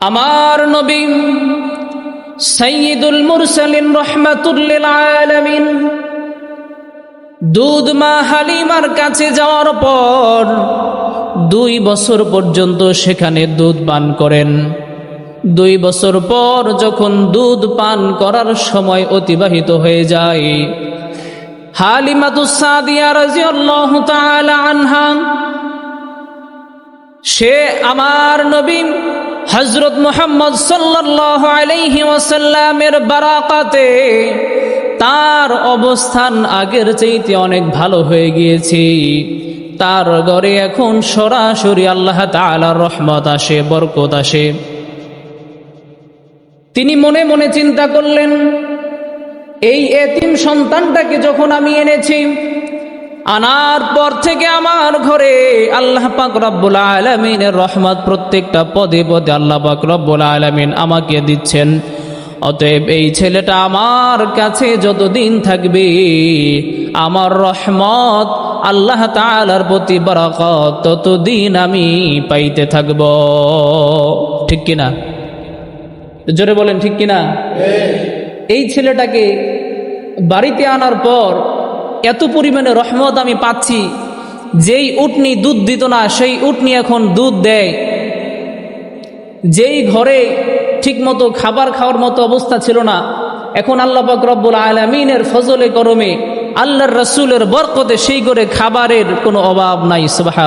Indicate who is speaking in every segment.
Speaker 1: আমার নবী সৈয়দুল মুরসালিন রহমাতুল্লিল আলামিন দুধ মা হালিমার কাছে যাওয়ার পর দুই বছর পর্যন্ত সেখানে দুধ পান করেন। দুই বছর পর যখন দুধ পান করার সময় অতিবাহিত হয়ে যায় হালিমাতুসাদিয়া আনহা, সে আমার নবী হজরত মোহাম্মদ সাল্লাহ আলাইহি ওয়াসাল্লামের বারাকাতে তার অবস্থান আগের চাইতে অনেক ভালো হয়ে গিয়েছে। তার ঘরে এখন সরাসরি আল্লাহ তাআলার রহমত আসে, বরকত আসে। তিনি মনে মনে চিন্তা করলেন, এই এতিম সন্তানটাকে যখন আমি এনেছি আনার পর থেকে আমার ঘরে আল্লাহ পাক রব্বুল আলমিনের রহমত প্রত্যেকটা পদে পদে আল্লাহ পাক রব্বুল আলমিন আমাকে দিচ্ছেন। অতএব এই ছেলেটা আমার কাছে যতদিন থাকবে আমার রহমত আল্লাহ তালার প্রতি বরকত ততদিন আমি পাইতে থাকব। ঠিক কিনা? জোরে বলেন ঠিক কিনা? এই ছেলেটাকে বাড়িতে আনার পর এত পরিমাণে রহমত আমি পাচ্ছি। যেই উটনি দুধ দিত না, সেই উটনি এখন দুধ দেয়। যেই ঘরে ঠিকমতো খাবার খাওয়ার মতো অবস্থা ছিল না, এখন আল্লাহ পাক আলমিনের ফজলে করমে আল্লাহর রসুলের বরকতে সেই করে খাবারের কোনো অভাব নাই সুবাহ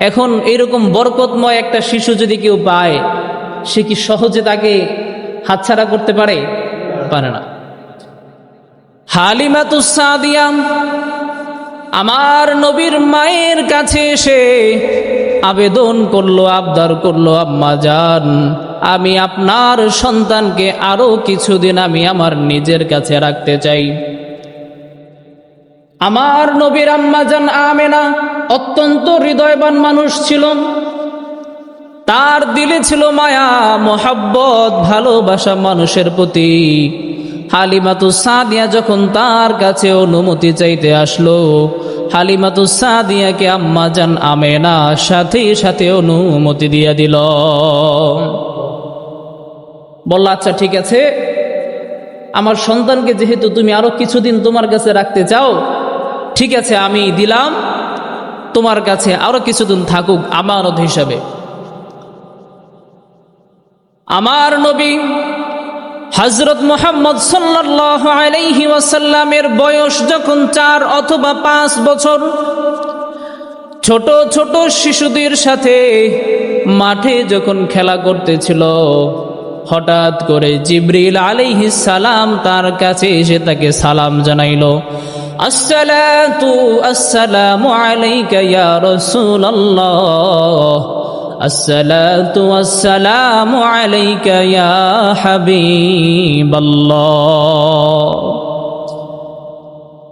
Speaker 1: এখন এইরকম বরকতময় একটা শিশু যদি কেউ পায়, সে কি সহজে তাকে হাতছাড়া করতে পারে? পারে না। হালিমাতুসাদিয়াম আমার নবীর মায়ের কাছে এসে আবেদন করল, আবদার করল, আম্মা যান, আমি আপনার সন্তানকে আরও কিছুদিন আমি আমার নিজের কাছে রাখতে চাই। আমার নবীর আম্মা যান আমেনা অত্যন্ত হৃদয়বান মানুষ ছিল। তার দিলে ছিল মায়া, মোহাব্বত, ভালোবাসা মানুষের প্রতি। হালিমাতু সাদিয়া যখন তার কাছে অনুমতি চাইতে আসলো, হালিমাতু সাদিয়াকে আম্মা যান আমেনা সাথে সাথে অনুমতি দিয়ে দিল। বলল আচ্ছা ঠিক আছে। আমার সন্তানকে যেহেতু তুমি আরও কিছুদিন তোমার কাছে রাখতে চাও, ঠিক আছে, আমি দিলাম। তোমার কাছে আরও কিছুদিন থাকুক আমানত হিসাবে। আমার নবী হজরত মোহাম্মদ সাল্লাহ আলাইহি ওয়াসাল্লামের বয়স যখন চার অথবা পাঁচ বছর, ছোট ছোট শিশুদের সাথে মাঠে যখন খেলা করতেছিল, হঠাৎ করে জিব্রিল আলাইহিস সালাম তার কাছে এসে তাকে সালাম জানাইল, আসসালাতু আসসালামু আলাইকা ইয়া রাসূলুল্লাহ। الصلاة والسلام عليك يا حبيب الله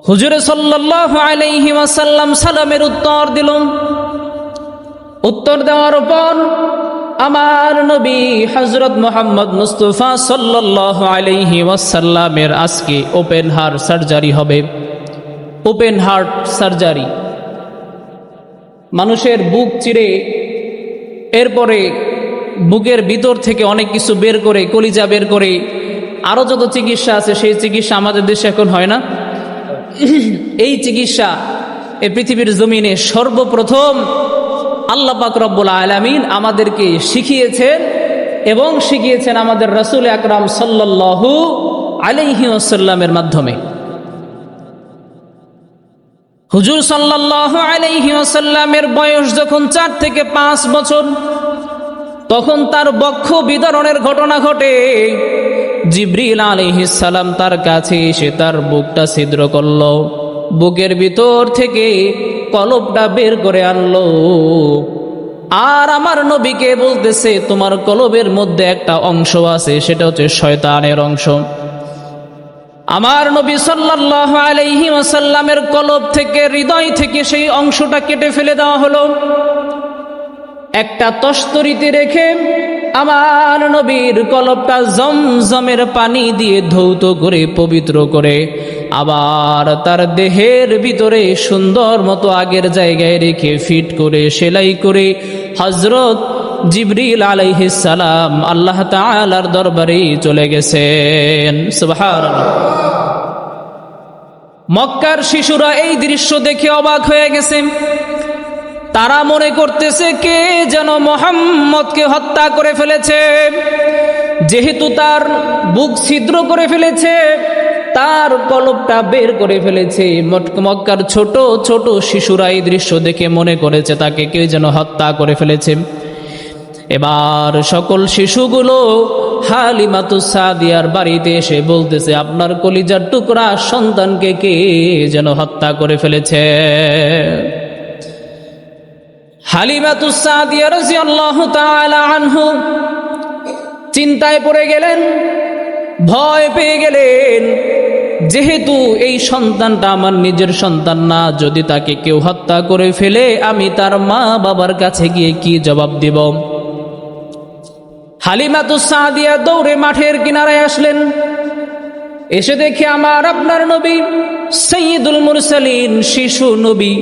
Speaker 1: হুজুরে সাল্লাল্লাহু আলাইহি ওয়াসাল্লাম সালামের উত্তর দিল উত্তর দেওয়ার পর আমার নবী হজরত মোহাম্মদ মুস্তফা সাল্লাল্লাহু আলাইহি ওয়াসাল্লামের আজকে ওপেন হার্ট সার্জারি হবে ওপেন হার্ট সার্জারি মানুষের বুক চিরে এরপরে বুকের ভিতর থেকে অনেক কিছু বের করে, কলিজা বের করে আরও যত চিকিৎসা আছে সেই চিকিৎসা আমাদের দেশে এখন হয় না। এই চিকিৎসা এ পৃথিবীর জমিনে সর্বপ্রথম আল্লাহ পাক রব্বুল আলমিন আমাদেরকে শিখিয়েছেন এবং শিখিয়েছেন আমাদের রসুল আকরাম সাল্লাহু আলাইহি আসাল্লামের মাধ্যমে। হুজুর সাল্লাহ আলাইহি আসাল্লামের বয়স যখন চার থেকে পাঁচ বছর, তখন তার বক্ষ বিতরণের ঘটনা ঘটে। জিব্রিল সালাম তার কাছে এসে তার বুকটা ছিদ্র করল। বুকের ভিতর থেকে কলবটা বের করে আনলো। আর আমার নবীকে বলতেছে, তোমার কলবের মধ্যে একটা অংশ আছে, সেটা হচ্ছে শয়তানের অংশ। আমার নবী সাল্লাহ আলাইহি ওয়াসাল্লামের কলব থেকে, হৃদয় থেকে সেই অংশটা কেটে ফেলে দেওয়া হলো। একটা তস্তরিতে রেখে আমার নবীর কলবটা জমজমের পানি দিয়ে ধৌত করে, পবিত্র করে, আবার তার দেহের ভিতরে সুন্দর মতো আগের জায়গায় রেখে ফিট করে, সেলাই করে হজরত জিবরিল সালাম আল্লাহ তাআলার দরবারে চলে গেছেন। মক্কার শিশুরা এই দৃশ্য দেখে অবাক হয়ে গেছে। তারা মনে করতেছে, কে যেন মোহাম্মদকে হত্যা করে ফেলেছে। যেহেতু তার বুক ছিদ্র করে ফেলেছে, তার কলপটা বের করে ফেলেছে। মক্কার ছোট ছোট শিশুরা এই দৃশ্য দেখে মনে করেছে, তাকে কেউ যেন হত্যা করে ফেলেছে। এবার সকল শিশুগুলো হালিমাতু সাদিয়ার বাড়িতে এসে বলতেছে, আপনার কলিজার টুকরা সন্তানকে কে যেন হত্যা করে ফেলেছে? হালিমাতু সাদিয়া রাদিয়াল্লাহু তাআলা আনহু চিন্তায় পড়ে গেলেন, ভয় পেয়ে গেলেন, যেহেতু এই সন্তানটা আমার নিজের সন্তান না, যদি তাকে কেউ হত্যা করে ফেলে, আমি তার মা বাবার কাছে গিয়ে কি জবাব দিব? হালিমাতু সাদিয়া দৌড়ে মাঠের কিনারায় আসলেন। এসে দেখে আমার আপনার নবী, সৈয়দুল মুরসালিন শিশু নবী।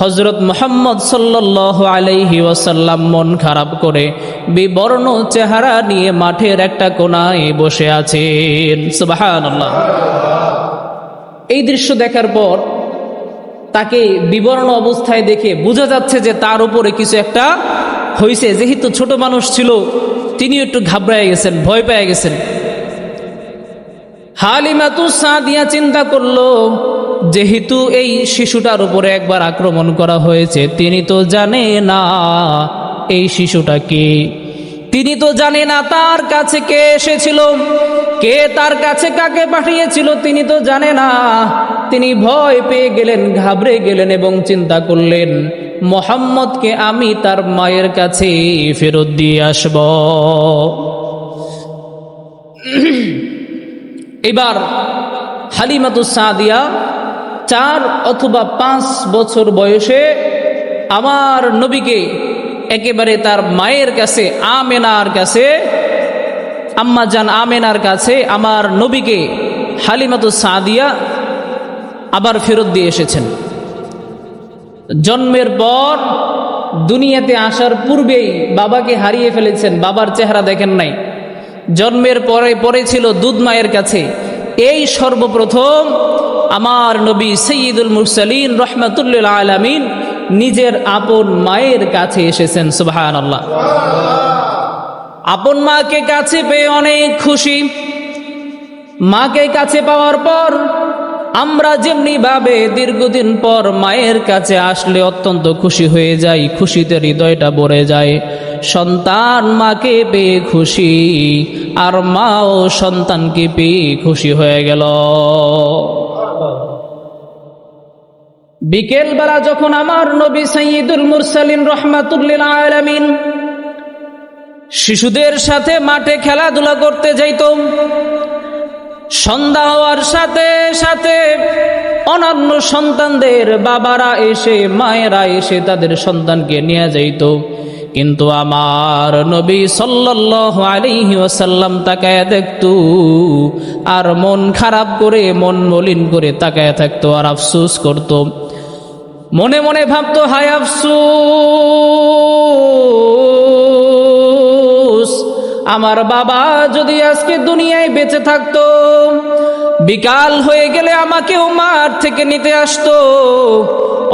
Speaker 1: হজরত মোহাম্মদ সাল্লাহ আলাইহি ওয়াসাল্লাম মন খারাপ করে বিবর্ণ চেহারা নিয়ে মাঠের একটা কোনায় বসে আছেন। সুবহানাল্লাহ। এই দৃশ্য দেখার পর তাকে বিবর্ণ অবস্থায় দেখে বোঝা যাচ্ছে যে তার উপরে কিছু একটা হয়েছে যেহেতু ছোট মানুষ ছিল তিনি একটু ঘাবড়ায় গেছেন, ভয় পেয়ে গেছেন। হালিমাতু সাদিয়া চিন্তা করল, যেহেতু এই শিশুটার উপরে একবার আক্রমণ করা হয়েছে, তিনি তো জানে না এই শিশুটা কি। তিনি তো জানে না তার কাছে কে এসেছিল, কে তার কাছে কাকে পাঠিয়েছিল, তিনি তো জানে না। তিনি ভয় পেয়ে গেলেন, ঘাবড়ে গেলেন এবং চিন্তা করলেন মোহাম্মদকে আমি তার মায়ের কাছে ফেরত দিয়ে আসব। এবার হালিমাতু সাদিয়া চার অথবা পাঁচ বছর বয়সে আমার নবীকে একেবারে তার মায়ের কাছে, আমেনার কাছে, আম্মা জান আমেনার কাছে আমার নবীকে হালিমাতু সাদিয়া আবার ফেরত দিয়ে এসেছেন। জন্মের পর দুনিয়াতে আসার পূর্বেই বাবাকে হারিয়ে ফেলেছেন, বাবার চেহারা দেখেন নাই। জন্মের পরে পরে ছিল দুধ মায়ের কাছে, এই সর্বপ্রথম আমার নবী সৈয়দুল মুরসালিন রহমাতুল্লিল আলামিন নিজের আপন মায়ের কাছে এসেছেন। সুবাহান আল্লাহ আপন মাকে কাছে পেয়ে অনেক খুশি। মাকে কাছে পাওয়ার পর আমরা যেমনি ভাবে দীর্ঘদিন পর মায়ের কাছে আসলে অত্যন্ত খুশি হয়ে যাই, খুশিতে হৃদয়টা ভরে যায়। সন্তান মাকে পেয়ে খুশি, আর মাও সন্তানকে পেয়ে খুশি হয়ে গেল। বিকেলবেলা যখন আমার নবী সৈয়দুল মুরসালিন রহমাতুল্লিল আলামিন শিশুদের সাথে মাঠে খেলাধুলা করতে যাইতাম সন্ধ্যা হওয়ার সাথে সাথে অন্যান্য সন্তানদের বাবারা এসে, মায়েরা এসে তাদের সন্তানকে নিয়ে যাইত। কিন্তু আমার নবী সাল্লাল্লাহু আলাইহি ওয়াসাল্লাম তাকায় দেখতো আর মন খারাপ করে, মন মলিন করে তাকায় থাকতো আর আফসুস করত। মনে মনে ভাবতো, হায় আফসোস! আমার বাবা যদি আজকে দুনিয়ায় বেঁচে থাকতো, বিকাল হয়ে গেলে আমাকেও মাঠ থেকে নিতে আসতো।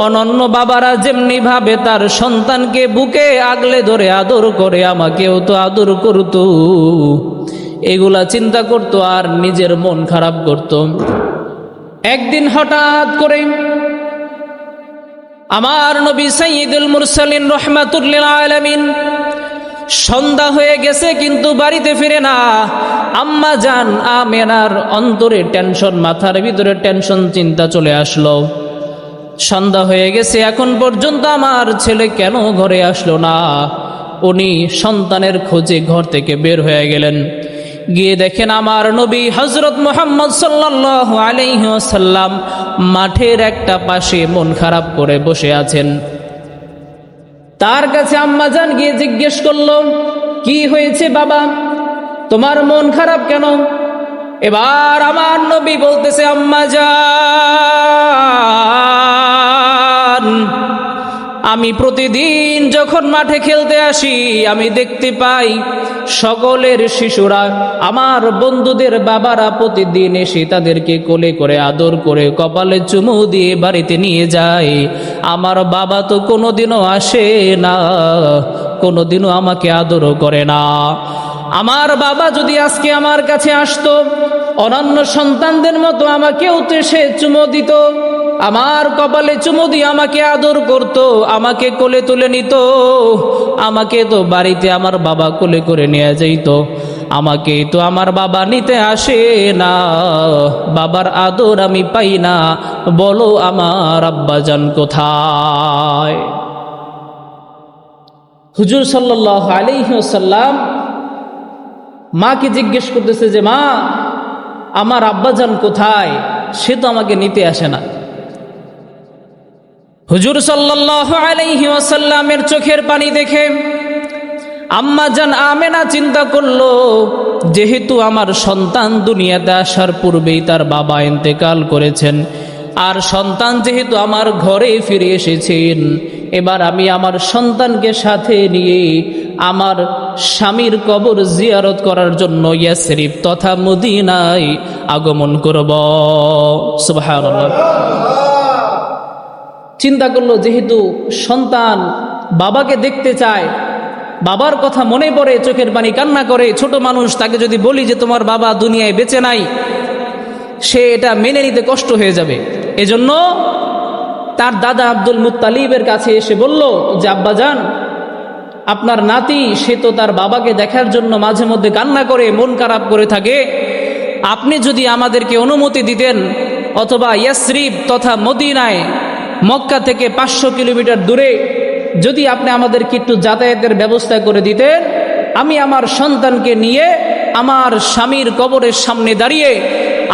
Speaker 1: অনন্য বাবারা যেমনি ভাবে তার সন্তানকে বুকে আগলে ধরে আদর করে আমাকেও তো আদর করতো। এগুলা চিন্তা করতো আর নিজের মন খারাপ করত। একদিন হঠাৎ করে আমার নবী সাইয়দুল মুরসালিন রহমাতুল্লিল আলামিন সন্ধ্যা হয়ে গেছে, কিন্তু বাড়িতে ফিরে না। আম্মা জান আমেনার অন্তরে টেনশন, মাথার ভিতরে টেনশন, চিন্তা চলে আসলো। সন্ধ্যা হয়ে গেছে, এখন পর্যন্ত আমার ছেলে কেন ঘরে আসলো না? উনি সন্তানের খোঁজে ঘর থেকে বের হয়ে গেলেন। গিয়ে দেখেন আমার নবী হজরত মোহাম্মদ সাল্লাহ আলাইসাল্লাম মাঠের একটা পাশে মন খারাপ করে বসে আছেন। তার কাছে আম্মা জান গিয়ে জিজ্ঞেস করল, কি হয়েছে বাবা? তোমার মন খারাপ কেন? এবার আমার নবী বলতেছে, আম্মা জান আমি প্রতিদিন যখন মাঠে খেলতে আসি, আমি দেখতে পাই সকলের শিশুরা, আমার বন্ধুদের বাবারা প্রতিদিন এসে তাদেরকে কোলে করে, আদর করে, কপালে চুমু দিয়ে বাড়িতে নিয়ে যায়। আমার বাবা তো কোনোদিনও আসে না, কোনোদিনও আমাকে আদরও করে না। আমার বাবা যদি আজকে আমার কাছে আসতো, অনন্য সন্তানদের মতো আমাকেও তো সে চুমো দিত। আমার কপালে চুমো দিয়ে আমাকে আদর করত, আমাকে কোলে তুলে নিত। আমাকে তো বাড়িতে আমার বাবা কোলে করে নিয়ে যাইত। আমাকে তো আমার বাবা নিতে আসে না। বাবার আদর আমি পাই না। বলো আমার আব্বাজান কোথায়? হুজুর সাল্লাহ আলিহাসাল্লাম মাকে জিজ্ঞেস করতেছে যে, মা, আমার আব্বাজান কোথায়? সে তো আমাকে নিতে আসে না। হুজুর সাল্লাহ আলাইহি ওয়াসাল্লামের চোখের পানি দেখে, আম্মা জান আমেনা চিন্তা করল, যেহেতু আমার সন্তান দুনিয়াতে আসার পূর্বেই তার বাবা ইন্তেকাল করেছেন, আর সন্তান যেহেতু আমার ঘরে ফিরে এসেছেন, এবার আমি আমার সন্তানকে সাথে নিয়ে আমার স্বামীর কবর জিয়ারত করার জন্য ইয়াসরিফ তথা মদিনায় আগমন করব। সুবহানাল্লাহ। চিন্তা করল যেহেতু সন্তান বাবাকে দেখতে চায়, বাবার কথা মনে পড়ে, চোখের পানি কান্না করে, ছোট মানুষ তাকে যদি বলি যে তোমার বাবা দুনিয়ায় বেঁচে নাই, সে এটা মেনে নিতে কষ্ট হয়ে যাবে। এজন্য তার দাদা আব্দুল মুতালিবের কাছে এসে বলল, যে আব্বাজান আপনার নাতি, সে তো তার বাবাকে দেখার জন্য মাঝে মধ্যে কান্না করে, মন খারাপ করে থাকে। আপনি যদি আমাদেরকে অনুমতি দিতেন, অথবা ইয়াসরিফ তথা মদিনায় মক্কা থেকে পাঁচশো কিলোমিটার দূরে যদি আপনি আমাদেরকে একটু যাতায়াতের ব্যবস্থা করে দিতেন, আমি আমার সন্তানকে নিয়ে আমার স্বামীর কবরের সামনে দাঁড়িয়ে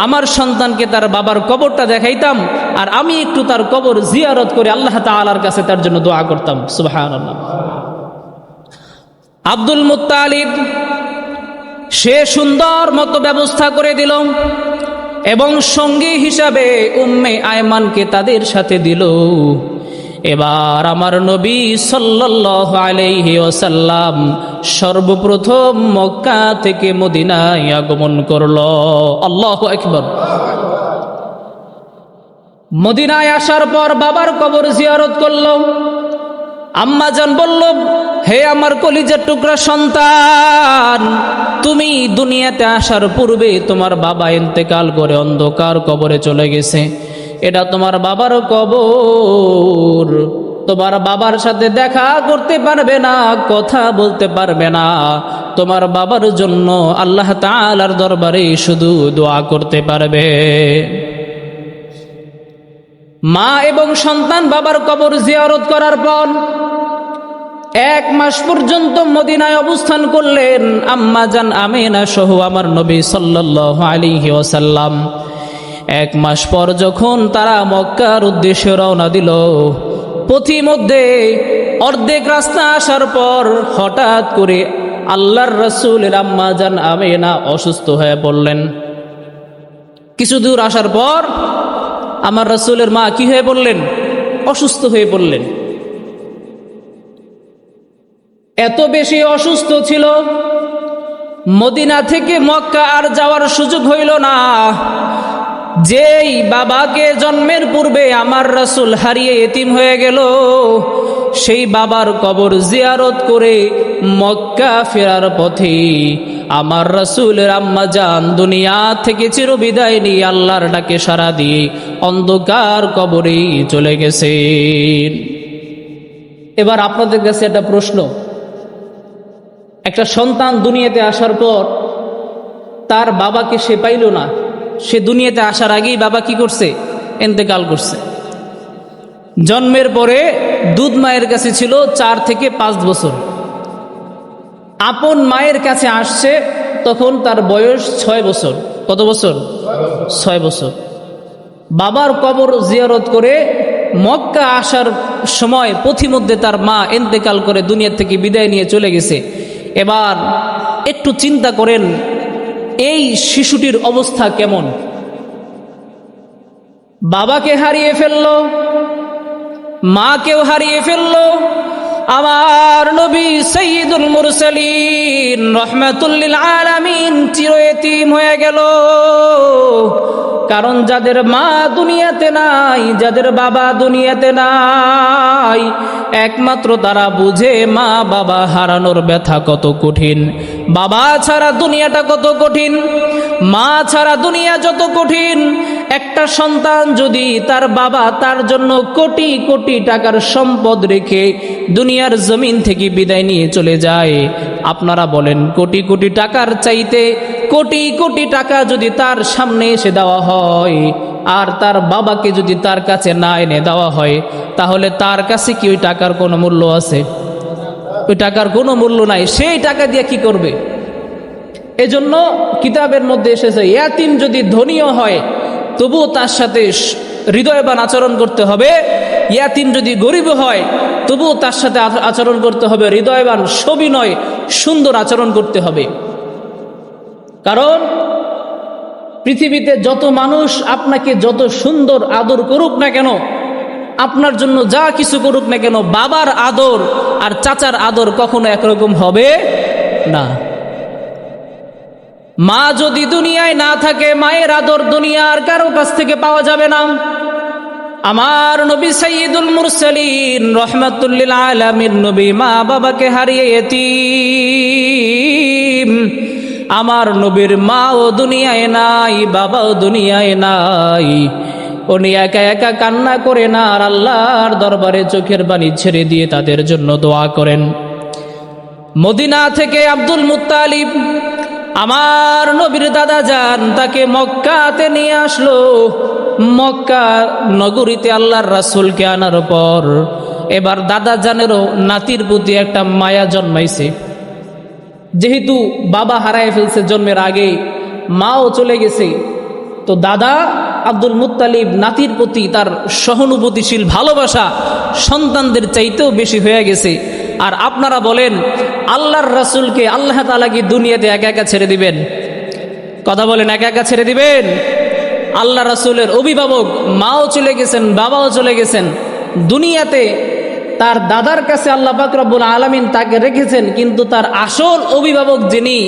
Speaker 1: আমার সন্তানকে তার বাবার কবরটা দেখাইতাম আর আমি একটু তার কবর জিয়ারত করে আল্লাহ তালার কাছে তার জন্য দোয়া করতাম। সুবাহ আব্দুল মুতালিব সে সুন্দর মতো ব্যবস্থা করে দিল। এবং সঙ্গী হিসাবে উম্মে আয়মানকে তাদের সাথে দিল। এবার আমার নবী সাল্লাহ আলাইহি ওসাল্লাম সর্বপ্রথম মক্কা থেকে মদিনায় আগমন করল। আল্লাহ একবার মদিনায় আসার পর বাবার কবর জিয়ারত করল। আম্মাজান বলল, হে আমার কলিজার টুকরা সন্তান, তুমি দুনিয়াতে আসার পূর্বে তোমার বাবা ইন্তেকাল করে অন্ধকার কবরে চলে গেছে। এটা তোমার বাবার কবর। তোমার বাবার সাথে দেখা করতে পারবে না, কথা বলতে পারবে না। তোমার বাবার জন্য আল্লাহ তালার দরবারে শুধু দোয়া করতে পারবে। মা এবং সন্তান বাবার কবর জিয়ারত করার পর এক মাস পর্যন্ত মদিনায় অবস্থান করলেন আম্মা জান আমেনা সহ আমার নবী সাল্লাহ আলিহি ওসাল্লাম এক মাস পর যখন তারা মক্কার উদ্দেশ্যে রওনা দিল, পথিমধ্যে অর্ধেক রাস্তা আসার পর হঠাৎ করে আল্লাহর রসুলের আম্মা জান আমেনা অসুস্থ হয়ে পড়লেন। কিছু দূর আসার পর আমার রসুলের মা কি হয়ে পড়লেন অসুস্থ হয়ে পড়লেন এত বেশি অসুস্থ ছিল, মদিনা থেকে মক্কা আর যাওয়ার সুযোগ হইল না। যেই বাবাকে জন্মের পূর্বে আমার রসুল হারিয়ে এতিম হয়ে গেল, সেই বাবার কবর জিয়ারত করে মক্কা ফেরার পথে আমার রসুলের আম্মা যান দুনিয়া থেকে চিরবিদায় নিয়ে আল্লাহর ডাকে সারা দিয়ে অন্ধকার কবরে চলে গেছেন। এবার আপনাদের কাছে একটা প্রশ্ন। একটা সন্তান দুনিয়াতে আসার পর তার বাবাকে সে পাইল না। সে দুনিয়াতে আসার আগেই বাবা কি করছে? এন্তেকাল করছে। জন্মের পরে দুধ মায়ের কাছে ছিল চার থেকে পাঁচ বছর। আপন মায়ের কাছে আসছে, তখন তার বয়স ছয় বছর। কত বছর? ছয় বছর। বাবার কবর জিয়ারত করে মক্কা আসার সময় পথিমধ্যে তার মা এন্তেকাল করে দুনিয়া থেকে বিদায় নিয়ে চলে গেছে। এবার একটু চিন্তা করেন, এই শিশুটির অবস্থা কেমন? বাবাকে হারিয়ে ফেলল, মাকেও হারিয়ে ফেলল আমার নবী সঈদুল মুরসালিন রহমাতুল্লিল আলামিন চিরয়েতিম হয়ে গেল। কারণ যাদের মা দুনিয়াতে নাই, যাদের বাবা দুনিয়াতে নাই, একমাত্র তারা বুঝে মা বাবা হারানোর ব্যথা কত কঠিন। বাবা ছাড়া দুনিয়াটা কত কঠিন? মা ছাড়া দুনিয়া যত কঠিন? একটা সন্তান যদি তার বাবা তার জন্য কোটি কোটি টাকার সম্পদ রেখে দুনিয়ার জমিন থেকে বিদায় নিয়ে চলে যায়, আপনারা বলেন কোটি কোটি টাকার চাইতে কোটি কোটি টাকা যদি তার সামনে এসে দেওয়া হয়, আর তার বাবাকে যদি তার কাছে না এনে দেওয়া হয়, তাহলে তার কাছে কি ওই টাকার কোনো মূল্য আছে? ওই টাকার কোনো মূল্য নাই, সেই টাকা দিয়ে কি করবে? এজন্য কিতাবের মধ্যে এসেছে, ইয়াতিম যদি ধনীও হয়, তবুও তার সাথে হৃদয়বান আচরণ করতে হবে। ইয়াতিম যদি গরিব হয়, তবুও তার সাথে আচরণ করতে হবে। হৃদয়বান, সবিনয়, সুন্দর আচরণ করতে হবে। কারণ, পৃথিবীতে যত মানুষ আপনাকে যত সুন্দর আদর করুক না কেন আপনার জন্য যা কিছু করুক না কেন, বাবার আদর আর চাচার আদর কখনো একরকম হবে না। মা যদি দুনিয়ায় না থাকে, মায়ের আদর দুনিয়ার কারও কাছ থেকে পাওয়া যাবে না। আমার নবী সঈদুল মুরসালিন রহমাতুল্লিল আলামিন নবী মা বাবাকে হারিয়ে আমার নবীর মাও দুনিয়ায় নাই, বাবাও দুনিয়ায় নাই। উনি একা একা কান্না করে না আর আল্লাহর দরবারে চোখের বাণী ছেড়ে দিয়ে তাদের জন্য দোয়া করেন। মদিনা থেকে আব্দুল মুত্তালিব, আমার নবীর দাদা যান, তাকে মক্কাতে নিয়ে আসলো। মক্কা নগরীতে আল্লাহর রাসূলকে আনার পর এবার দাদা জানেরও নাতির প্রতি একটা মায়া জন্মাইছে। যেহেতু বাবা হারায় ফেলছে জন্মের আগে, মাও চলে গেছে, তো দাদা আব্দুল মুতালিব নাতির প্রতি তার সহানুভূতিশীল ভালোবাসা সন্তানদের চাইতেও বেশি হয়ে গেছে। আর আপনারা বলেন, আল্লাহর রাসুলকে আল্লাহ তালা কি দুনিয়াতে একা একা ছেড়ে দিবেন? কথা বলেন, একা একা ছেড়ে দিবেন? আল্লাহ রাসুলের অভিভাবক মাও চলে গেছেন, বাবাও চলে গেছেন। দুনিয়াতে তার দাদার কাছে আল্লাহ রব্বুল আলমিন তাকে রেখেছেন, কিন্তু তার আসল অভিভাবক যিনি,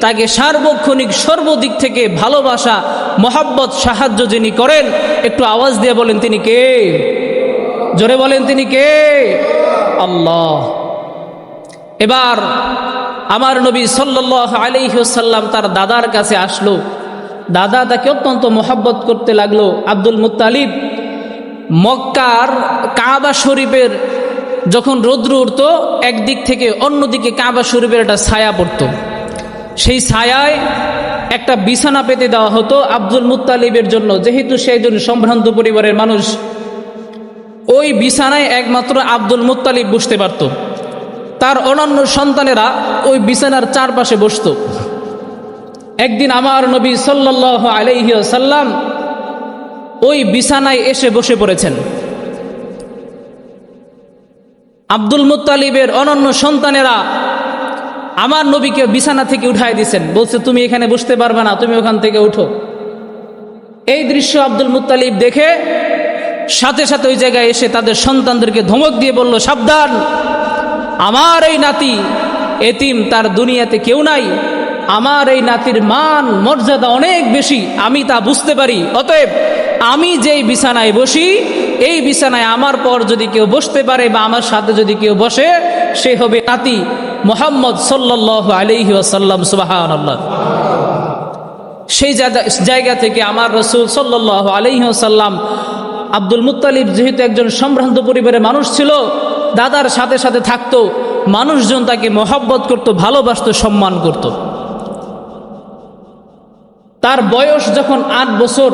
Speaker 1: তাকে সার্বক্ষণিক সর্বদিক থেকে ভালোবাসা, মহাব্বত, সাহায্য যিনি করেন, একটু আওয়াজ দিয়ে বলেন তিনি কে? জোরে বলেন তিনি কে? আল্লাহ। এবার আমার নবী সাল্লাহ আলিহাসাল্লাম তার দাদার কাছে আসলো। দাদা তাকে অত্যন্ত মোহাব্বত করতে লাগল। আব্দুল মুত্তালিব মক্কার কাবা শরীফের যখন রৌদ্র উঠত, একদিক থেকে অন্যদিকে কাবা শরীফের একটা ছায়া পড়তো। সেই ছায়ায় একটা বিছানা পেতে দেওয়া হতো আব্দুল মুত্তালিবের জন্য। যেহেতু সে একজন সম্ভ্রান্ত পরিবারের মানুষ, ওই বিছানায় একমাত্র আব্দুল মুত্তালিব বসতে পারত। তার অনন্য সন্তানেরা ওই বিছানার চারপাশে বসত। একদিন আমার নবী সাল্লাহ আলাইহি সাল্লাম ওই বিছানায় এসে বসে পড়েছেন। আব্দুল মুতালিবের অনন্য সন্তানেরা আমার নবীকে বিছানা থেকে উঠায় দিছেন। বলছে, তুমি এখানে বসতে পারবে না, তুমি ওখান থেকে উঠো। এই দৃশ্য আব্দুল মুতালিব দেখে সাথে সাথে ওই জায়গায় এসে তাদের সন্তানদেরকে ধমক দিয়ে বলল, সাবধান! আমার এই নাতি এতিম, তার দুনিয়াতে কেউ নাই। আমার এই নাতির মান, মর্যাদা অনেক বেশি, আমি তা বুঝতে পারি। অতএব আমি যেই বিছানায় বসি, এই বিছানায় আমার পর যদি কেউ বসতে পারে বা আমার সাথে যদি কেউ বসে, সে হবে নাতি মোহাম্মদ সাল্লাহ আলহি আসাল্লাম সুবাহান আল্লাহ সেই জায়গা- থেকে আমার রসুল সাল্লাহ আলহিহাসাল্লাম আব্দুল মুত্তালিব যেহেতু একজন সম্ভ্রান্ত পরিবারের মানুষ ছিল, দাদার সাথে সাথে থাকতো, মানুষজন তাকে মহব্বত করত, ভালোবাসত, সম্মান করত। তার বয়স যখন আট বছর,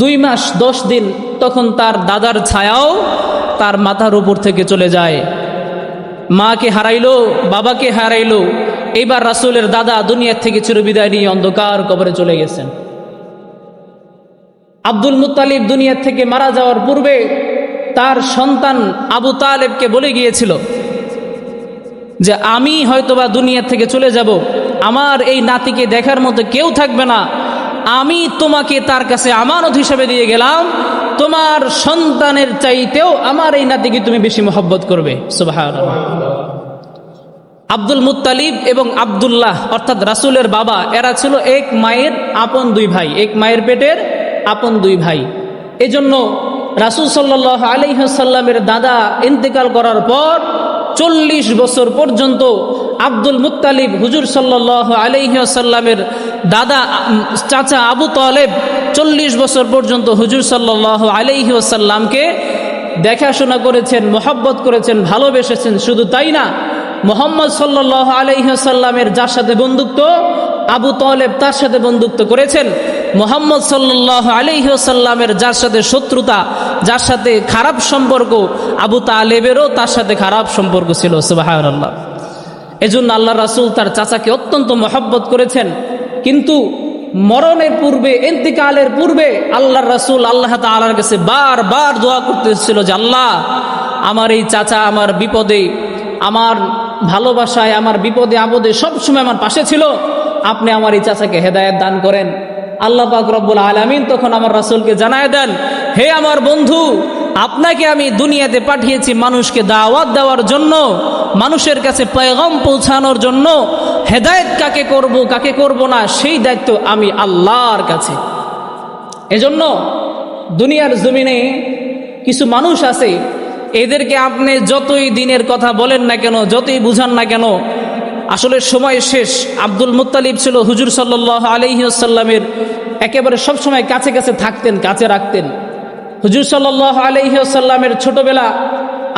Speaker 1: দুই মাস দশ দিন, তখন তার দাদার ছায়াও তার মাথার উপর থেকে চলে যায়। মাকে হারাইলো, বাবাকে হারাইলো এইবার রাসূলের দাদা দুনিয়ার থেকে চিরবিদায় নিয়ে অন্ধকার কবরে চলে গেছেন। আব্দুল মুতালিব দুনিয়ার থেকে মারা যাওয়ার পূর্বে তার সন্তান আবু তালেবকে বলে গিয়েছিল যে, আমি হয়তোবা দুনিয়া থেকে চলে যাব আমার এই নাতিকে দেখার মতো কেউ থাকবে না। আমি তোমাকে তার কাছে আমানত হিসেবে দিয়ে গেলাম। তোমার সন্তানের চাইতেও আমার এই নাতিকে তুমি বেশি মহব্বত করবে। সুবাহ আব্দুল মুতালিব এবং আব্দুল্লাহ, অর্থাৎ রাসুলের বাবা, এরা ছিল এক মায়ের আপন দুই ভাই। এক মায়ের পেটের আপন দুই ভাই। এজন্য রাসুল সাল্লাহ আলিহাসাল্লামের দাদা ইন্তেকাল করার পর চল্লিশ বছর পর্যন্ত আব্দুল মুত্তালিব হুজুর সাল্লাহ আলিহাসাল্লামের দাদা চাচা আবু তালেব চল্লিশ বছর পর্যন্ত হুজুর সাল্লাহ আলিহাসাল্লামকে দেখাশোনা করেছেন, মোহাব্বত করেছেন, ভালোবেসেছেন। শুধু তাই না, মোহাম্মদ সাল্লাহ আলহিহাসাল্লামের যার সাথে বন্ধুত্ব, আবু তলেব তার সাথে বন্ধুত্ব করেছেন। মোহাম্মদ সাল্লাহ আলহিহাসাল্লামের যার সাথে শত্রুতা, যার সাথে খারাপ সম্পর্ক, আবু তালেবেরও তার সাথে খারাপ সম্পর্ক ছিল সুবাহ আল্লাহ এজন্য আল্লাহ রাসুল তার চাচাকে অত্যন্ত মহব্বত করেছেন। কিন্তু মরণের পূর্বে, এন্তিকালের পূর্বে আল্লাহ রাসুল আল্লাহ তালার কাছে বারবার দোয়া করতেছিল যে, আল্লাহ, আমার এই চাচা আমার বিপদে, আমার ভালোবাসায়, আমার বিপদে, আপদে সবসময় আমার পাশে ছিল। আপনি আমার এই চাচাকে হেদায়ত দান করেন। আল্লাহ পাক রব্বুল আলমিন তখন আমার রাসুলকে জানায় দেন, হে আমার বন্ধু আপনাকে আমি দুনিয়াতে পাঠিয়েছি মানুষকে দাওয়াত দেওয়ার জন্য, মানুষের কাছে পয়গম পৌঁছানোর জন্য। হেদায়েত কাকে করব কাকে করব না, সেই দায়িত্ব আমি আল্লাহর কাছে। এজন্য দুনিয়ার জমিনে কিছু মানুষ আছে, এদেরকে আপনি যতই দিনের কথা বলেন না কেন, যতই বুঝান না কেন, আসলে সময় শেষ। আব্দুল মুত্তালিব ছিল হুজুর সাল্লাহ আলহিউসাল্লামের একেবারে সবসময় কাছে কাছে থাকতেন, কাছে রাখতেন। হুজুর সাল্লাহ আলহিউসাল্লামের ছোটবেলা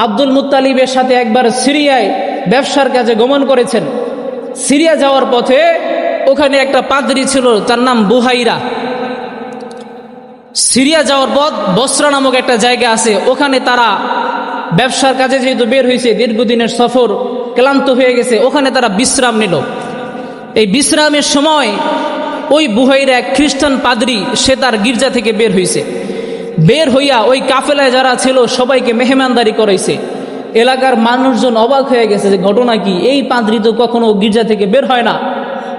Speaker 1: আব্দুল মুত্তালিবের সাথে একবার সিরিয়ায় ব্যবসার কাজে গমন করেছেন। সিরিয়া যাওয়ার পথে ওখানে একটা পাদ্রি ছিল, তার নাম বুহাইরা। সিরিয়া যাওয়ার পথ বসরা নামক একটা জায়গা আছে, ওখানে তারা ব্যবসার কাজে যেহেতু বের হয়েছে, দীর্ঘদিনের সফর ক্লান্ত হয়ে গেছে, ওখানে তারা বিশ্রাম নিল। এই বিশ্রামের সময় ওই বুহাইরা এক খ্রিস্টান পাদ্রি, সে তার গির্জা থেকে বের হয়েছে। বের হইয়া ওই কাফেলায় যারা ছিল, সবাইকে মেহমানদারি করাইছে। এলাকার মানুষজন অবাক হয়ে গেছে যে ঘটনা কি? এই পাদ্রি তো কখনো গির্জা থেকে বের হয় না।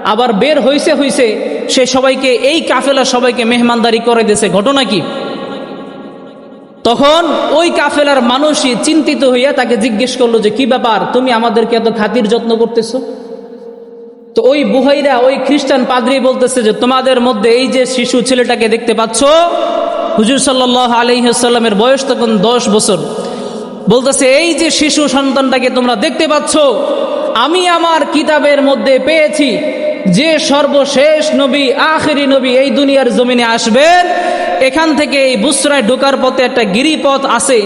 Speaker 1: আবার বের হইছে হইছে, সে সবাইকে, এই কাফেলা সবাইকে মেহমানদারি দিয়েছে। ঘটনা কি? তখন ওই কাফেলার মানুষই চিন্তিত হইয়া তাকে জিজ্ঞেস করল যে, কি ব্যাপার? তুমি আমাদেরকে এত খাতির যত্ন করতেছো? তো ওই বুহাইরা, ওই খ্রিস্টান পাদ্রি বলতেছে যে, তোমাদের মধ্যে এই যে শিশু ছেলেটাকে দেখতে পাচ্ছ হুজুর সাল্লাহ আলহিহাস্লামের বয়স তখন দশ বছর। বলতেছে, এই যে শিশু সন্তানটাকে তোমরা দেখতে পাচ্ছ, আমি আমার কিতাবের মধ্যে পেয়েছি যে সর্বশেষ নবী, আখেরি নবী এই দুনিয়ার জমিনে আসবেন। এখান থেকে এই বুসরায় ঢোকার পথে একটা গিরিপথ আছে।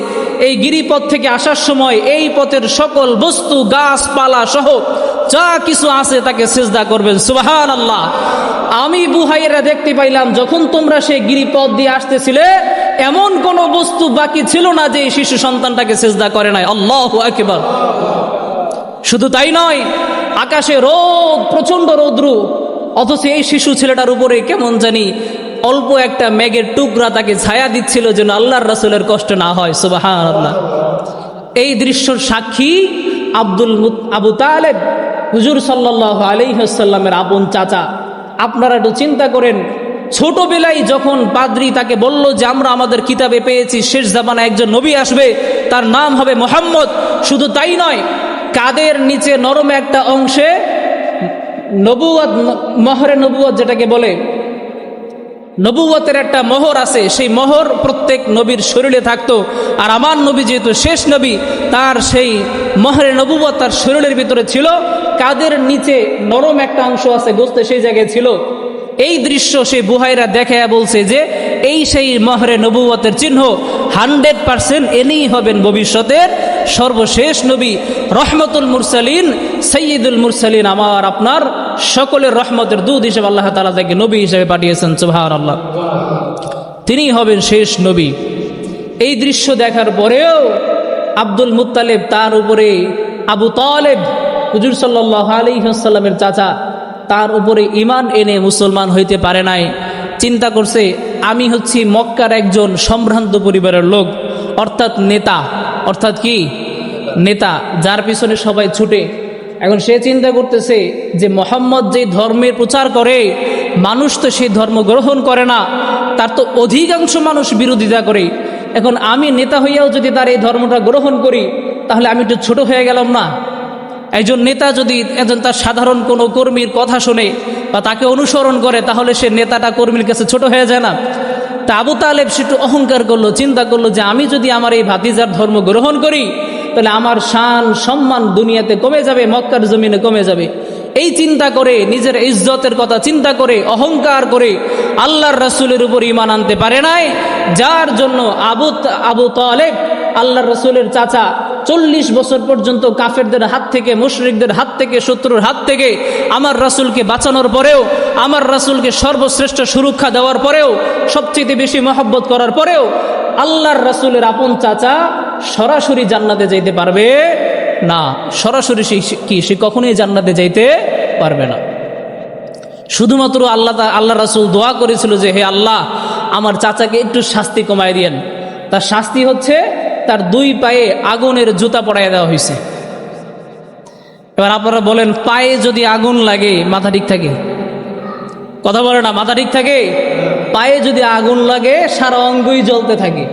Speaker 1: এই গিরিপথ থেকে আসার সময় এই পথের সকল বস্তু, গাছপালা সহ যা কিছু আছে তাকে সেজদা করবেন। সুবাহান আল্লাহ আমি বুহাইরা দেখতে পাইলাম, যখন তোমরা সেই গিরিপথ দিয়ে আসতেছিলে, এমন কোন বস্তু বাকি ছিল না যে শিশু সন্তানটাকে সেজদা করে নাই। আল্লাহ একেবার শুধু তাই নয়, আকাশে রোদ প্রচণ্ড রৌদ্রু, অথচ এই শিশু ছেলেটার উপরে কেমন জানি অল্প একটা মেঘের টুকরা তাকে ছায়া দিচ্ছিল যেন আল্লাহর রাসুলের কষ্ট না হয়। সুবাহান আল্লাহ এই দৃশ্যর সাক্ষী আব্দুল আবু তালেব, হুজুর সাল্লাহ আলিহাসাল্লামের আপন চাচা। আপনারা একটু চিন্তা করেন। ছোটবেলায় যখন পাদ্রি তাকে বলল যে, আমরা আমাদের কিতাবে পেয়েছি, শেষ জামানা একজন নবী আসবে, তার নাম হবে মোহাম্মদ। শুধু তাই নয়, কাদের নিচে নরম একটা অংশে নবুয়াদ মহরে নবুয়াদ যেটাকে বলে নবুয়তের একটা মোহর আছে, সেই মোহর প্রত্যেক নবীর শরীরে থাকতো। আর আমার নবী যেহেতু শেষ নবী, তার সেই মহরে নবুয়ত তার শরীরের ভিতরে ছিল। কাদের নিচে নরম একটা অংশ আছে, গোস্তে সেই জায়গায় ছিল। এই দৃশ্য সে বুহাইরা দেখে বলছে যে এই সেই মহরে নবুয়তের চিহ্ন হান্ড্রেড পারসেন্ট এনেই হবেন ভবিষ্যতের সর্বশেষ নবী রহমতুল মুরসালিন, সৈয়দুল মুরসালিন, আমার, আপনার সকলের রহমতের দুধ হিসেবে আল্লাহ তালা তাকে নবী হিসেবে পাঠিয়েছেন সুবাহার আল্লাহ তিনি হবেন শেষ নবী। এই দৃশ্য দেখার পরেও আব্দুল মুত্তালেব, তার উপরে আবু তালেব, হুজুর সাল্লাহ আলিহাসাল্লামের চাচা, তার উপরে ইমান এনে মুসলমান হইতে পারে নাই। চিন্তা করছে আমি হচ্ছি মক্কার একজন সম্ভ্রান্ত পরিবারের লোক, অর্থাৎ নেতা। অর্থাৎ কি? নেতা, যার পিছনে সবাই ছুটে। এখন সে চিন্তা করতেছে যে মোহাম্মদ যে ধর্মের প্রচার করে, মানুষ তো সেই ধর্ম গ্রহণ করে না, তার তো অধিকাংশ মানুষ বিরোধিতা করে। এখন আমি নেতা হইয়াও যদি তার এই ধর্মটা গ্রহণ করি, তাহলে আমি একটু ছোট হয়ে গেলাম না? একজন নেতা যদি একজন তার সাধারণ কোনো কর্মীর কথা শুনে বা তাকে অনুসরণ করে, তাহলে সে নেতাটা কর্মীর কাছে ছোট হয়ে যায় না। তা আবু তালেব সে একটু অহংকার করল, চিন্তা করল যে আমি যদি আমার এই ভাতিজার ধর্ম গ্রহণ করি, তাহলে আমার শান, সম্মান দুনিয়াতে কমে যাবে, মক্কার জমিনে কমে যাবে। এই চিন্তা করে, নিজের ইজ্জতের কথা চিন্তা করে, অহংকার করে আল্লাহর রাসূলের উপর ইমান আনতে পারে নাই। যার জন্য আবু আবু তালেব আল্লাহর রসুলের চাচা চল্লিশ বছর পর্যন্ত কাফেরদের হাত থেকে, মুশরিকদের হাত থেকে, শত্রুর হাত থেকে আমার রাসূলকে বাঁচানোর পরেও, আমার রাসূলকে সর্বশ্রেষ্ঠ সুরক্ষা দেওয়ার পরেও, সবচেয়ে বেশি মহব্বত করার পরেও আল্লাহর রাসূলের আপন চাচা সরাসরি জান্নাতে যাইতে পারবে না। সরাসরি সে কি? সে কখনোই জান্নাতে যাইতে পারবে না। শুধুমাত্র আল্লাহ আল্লাহ রাসূল দোয়া করেছিল যে, হে আল্লাহ, আমার চাচাকে একটু শাস্তি কমায় দিয়েন। তার শাস্তি হচ্ছে তার দুই পায়ে আগুনের জুতা পড়াইয়া দেওয়া হয়েছে এবার আপনারা বলেন, পায়ে যদি আগুন লাগে, মাথা ঠিক থাকে? কথা বলে না, মাথা ঠিক থাকে? পায়ে যদি আগুন লাগে, সারা অঙ্গই জ্বলতে থাকে।